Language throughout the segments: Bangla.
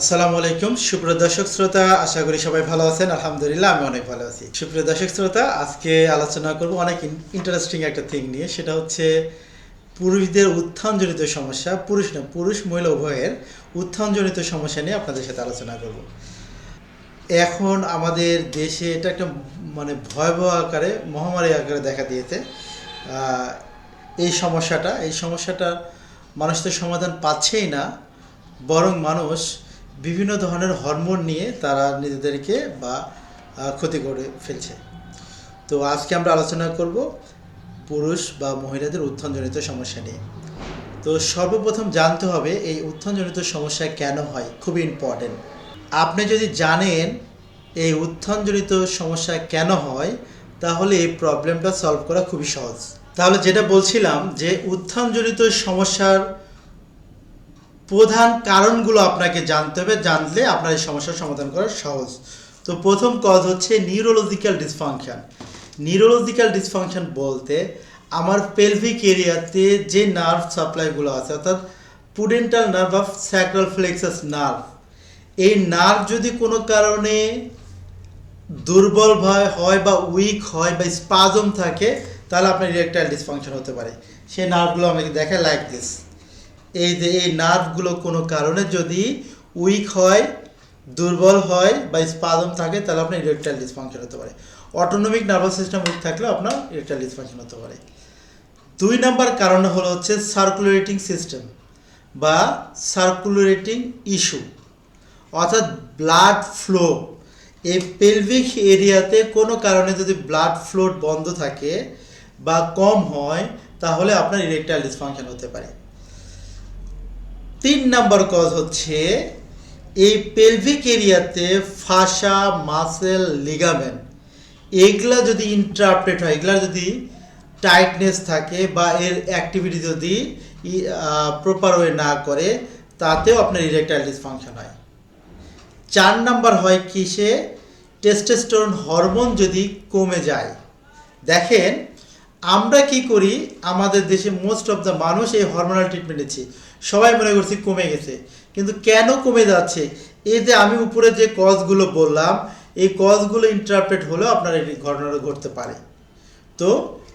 আসসালামু আলাইকুম। সুপ্রিয় দর্শক শ্রোতা, আশা করি সবাই ভালো আছেন। আলহামদুলিল্লাহ, আমি অনেক ভালো আছি। সুপ্রিয় দর্শক শ্রোতা, আজকে আলোচনা করব অনেক ইন্টারেস্টিং একটা থিং নিয়ে। সেটা হচ্ছে পুরুষদের উত্থানজনিত সমস্যা, পুরুষ না, পুরুষ মহিলা উভয়ের উত্থানজনিত সমস্যা নিয়ে আপনাদের সাথে আলোচনা করব। এখন আমাদের দেশে এটা একটা মানে ভয়াবহ আকারে, মহামারী আকারে দেখা দিয়েছে। এই সমস্যাটা এই সমস্যাটা মানুষ তো সমাধান পাচ্ছেই না, বরং মানুষ বিভিন্ন ধরনের হরমোন নিয়ে তারা নিজেদেরকে বা ক্ষতি করে ফেলছে। তো আজকে আমরা আলোচনা করব পুরুষ বা মহিলাদের উত্থানজনিত সমস্যা নিয়ে। তো সর্বপ্রথম জানতে হবে এই উত্থানজনিত সমস্যা কেন হয়? খুবই ইম্পর্টেন্ট আপনি যদি জানেন এই উত্থানজনিত সমস্যা কেন হয়, তাহলে এই প্রবলেমটা সলভ করা খুবই সহজ। তাহলে যেটা বলছিলাম যে উত্থানজনিত সমস্যার প্রধান কারণগুলো আপনাকে জানতে হবে, জানলে আপনার এই সমস্যার সমাধান করা সহজ। তো প্রথম কজ হচ্ছে নিউরোলজিক্যাল ডিসফাংশন নিউরোলজিক্যাল ডিসফাংশন বলতে আমার পেলভিক এরিয়াতে যে নার্ভ সাপ্লাইগুলো আছে, অর্থাৎ pudendal nerve of sacral plexus nerve এই নার্ভ যদি কোনো কারণে দুর্বল হয় হয় বা উইক হয় বা স্পাজম থাকে, তাহলে আপনার ইরেকটাইল ডিসফাংশন হতে পারে। সেই নার্ভগুলো আমাকে দেখে লাইক দিস এই যে এই নার্ভগুলো কোনো কারণে যদি উইক হয়, দুর্বল হয় বা স্পাদম থাকে, তাহলে আপনার ইরেকটাইল ডিসফাংশন হতে পারে। অটোনমিক নার্ভাস সিস্টেম উইক থাকলে আপনার ইরেকটাইল ডিসফাংশন হতে পারে। দুই নাম্বার কারণ হলো হচ্ছে সার্কুলেটিং সিস্টেম বা সার্কুলেটিং ইস্যু অর্থাৎ ব্লাড ফ্লো এই পেলভিক এরিয়াতে কোনো কারণে যদি ব্লাড ফ্লো বন্ধ থাকে বা কম হয়, তাহলে আপনার ইরেকটাইল ডিসফাংশন হতে পারে। তিন নাম্বার কজ হচ্ছে এই পেলভিক এরিয়াতে ফাসা মাসেল লিগামেন্ট এগুলা যদি ইন্টারাপ্টেড হয়, এগুলা যদি টাইটনেস থাকে বা এর অ্যাক্টিভিটি যদি প্রপার ওয়ে না করে, তাতেও আপনার ইরেকটাইল ডিসফাংশন হয়। চার নাম্বার হয় কিসে? টেস্টোস্টেরন হরমোন যদি কমে যায়। দেখেন, আমরা কি করি? আমাদের দেশে মোস্ট অফ দ্য মানুষ এই হরমোনাল ট্রিটমেন্ট নিচ্ছি। সবাই মনে করছি কমে গেছে। কিন্তু কেন কমে যাচ্ছে? এই যে আমি উপরে যে কজগুলো বললাম, এই কজগুলো ইন্টারপ্রেট হলেও আপনার এই ঘটনাটা ঘটতে পারে। তো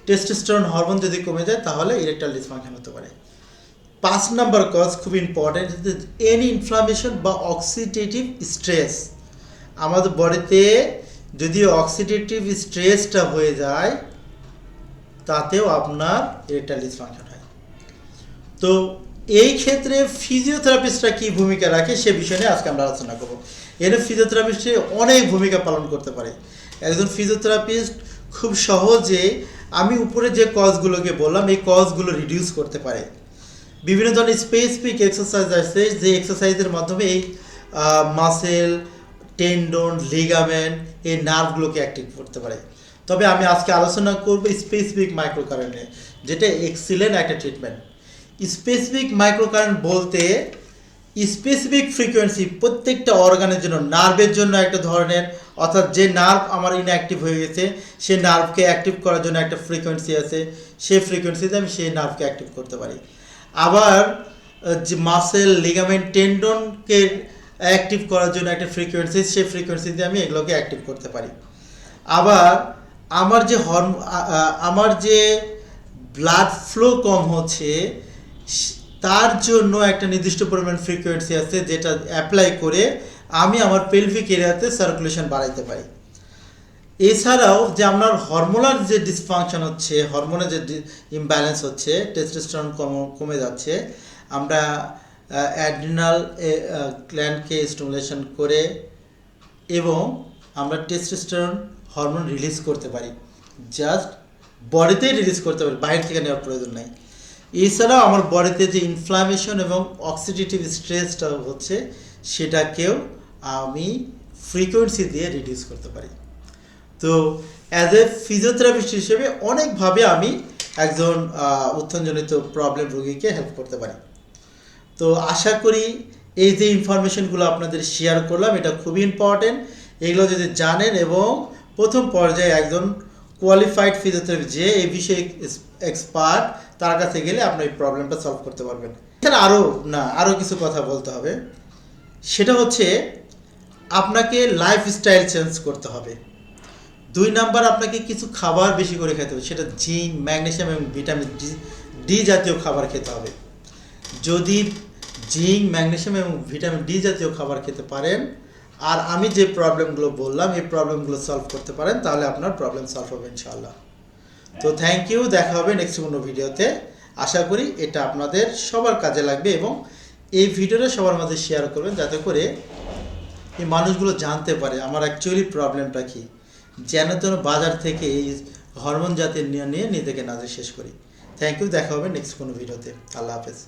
টেস্টোস্টেরন হরমোন যদি কমে যায়, তাহলে ইরেকটাইল ডিসফাংশন হতে পারে। পাঁচ নাম্বার কজ খুব ইম্পর্টেন্ট এনি ইনফ্লামেশন বা অক্সিডেটিভ স্ট্রেস আমাদের বডিতে যদি অক্সিডেটিভ স্ট্রেসটা হয়ে যায়, তাতেও আপনার ইরেকটাইল ডিসফাংশন হয়। তো এই ক্ষেত্রে ফিজিওথেরাপিস্টরা কি ভূমিকা রাখে সে বিষয় নিয়ে আজকে আমরা আলোচনা করব। এর ফিজিওথেরাপিস্টে অনেক ভূমিকা পালন করতে পারে। একজন ফিজিওথেরাপিস্ট খুব সহজে আমি উপরে যে কজগুলোকে বললাম, এই কজগুলো রিডিউস করতে পারে। বিভিন্ন ধরনের স্পেসিফিক এক্সারসাইজ আছে যে এক্সারসাইজের মাধ্যমে এই মাসেল টেন্ডন লিগামেন্ট এই নার্ভগুলোকে অ্যাক্টিভ করতে পারে। তবে আমি আজকে আলোচনা করব স্পেসিফিক মাইক্রোকারেন্টে যেটা এক্সিলেন্ট একটা ট্রিটমেন্ট স্পেসিফিক মাইক্রোকারেন্ট বলতে স্পেসিফিক ফ্রিকোয়েন্সি প্রত্যেকটা অর্গানের জন্য নার্ভের জন্য একটা ধরনের, অর্থাৎ যে নার্ভ আমার ইনঅ্যাক্টিভ হয়ে গেছে, সে নার্ভকে অ্যাক্টিভ করার জন্য একটা ফ্রিকোয়েন্সি আছে সেই ফ্রিকোয়েন্সিতে আমি সেই নার্ভকে অ্যাক্টিভ করতে পারি। আবার যে মাসেল লিগামেন্ট টেন্ডনকে অ্যাক্টিভ করার জন্য একটা ফ্রিকোয়েন্সি সেই ফ্রিকোয়েন্সিতে আমি এগুলোকে অ্যাক্টিভ করতে পারি। আবার, আমার যে হরম আমার যে ব্লাড ফ্লো কম হচ্ছে তার জন্য একটা নির্দিষ্ট পরিমাণ ফ্রিকোয়েন্সি আছে যেটা অ্যাপ্লাই করে আমি আমার পেলভিক এরিয়াতে সার্কুলেশন বাড়াইতে পারি। এছাড়াও যে আপনার হরমোনাল যে ডিসফাংশন হচ্ছে হরমোনের যে ইমব্যালেন্স হচ্ছে টেস্টোস্টেরন কম, কমে যাচ্ছে, আমরা অ্যাড্রিনাল গ্ল্যান্ডকে স্টিমুলেশন করে এবং আমরা টেস্টোস্টেরন হরমোন রিলিজ করতে পারি। জাস্ট বডিতেই রিলিজ করতে পারি, বাইরে থেকে নেওয়ার প্রয়োজন নাই। এছাড়াও আমার বডিতে যে ইনফ্লামেশন এবং অক্সিডেটিভ স্ট্রেসটা হচ্ছে, সেটাকেও আমি ফ্রিকোয়েন্সি দিয়ে রিডিউস করতে পারি। তো অ্যাজ এ ফিজিওথেরাপিস্ট হিসেবে অনেকভাবে আমি একজন উত্থানজনিত প্রবলেম রোগীকে হেল্প করতে পারি। তো, আশা করি এই যে ইনফরমেশনগুলো আপনাদের শেয়ার করলাম, এটা খুবই ইম্পর্টেন্ট এগুলো যদি জানেন এবং প্রথম পর্যায়ে একজন কোয়ালিফাইড ফিজিওথেরাপি যে এই বিষয়ে এক্সপার্ট তার কাছে গেলে আপনি এই প্রবলেমটা সলভ করতে পারবেন। এছাড়া আরও না আরও কিছু কথা বলতে হবে। সেটা হচ্ছে, আপনাকে লাইফস্টাইল চেঞ্জ করতে হবে। দুই নাম্বার, আপনাকে কিছু খাবার বেশি করে খেতে হবে, সেটা জিঙ্ক, ম্যাগনেশিয়াম এবং ভিটামিন ডি ডি জাতীয় খাবার খেতে হবে। যদি জিঙ্ক, ম্যাগনেশিয়াম এবং ভিটামিন ডি জাতীয় খাবার খেতে পারেন আর আমি যে প্রবলেমগুলো বললাম, এই প্রবলেমগুলো সলভ করতে পারেন, তাহলে আপনার প্রবলেম সলভ হবে ইনশাআল্লাহ। তো থ্যাংক ইউ দেখা হবে নেক্সট কোনো ভিডিওতে আশা করি এটা আপনাদের সবার কাজে লাগবে এবং এই ভিডিওটা সবার মাঝে শেয়ার করবেন, যাতে করে এই মানুষগুলো জানতে পারে আমার অ্যাকচুয়ালি প্রবলেমটা কী। যেন তেন বাজার থেকে এই হরমোন জাতীয় নিয়ে নিয়ে নিজেকে নাজে শেষ করি। থ্যাংক ইউ দেখা হবে নেক্সট কোনো ভিডিওতে আল্লাহ হাফেজ।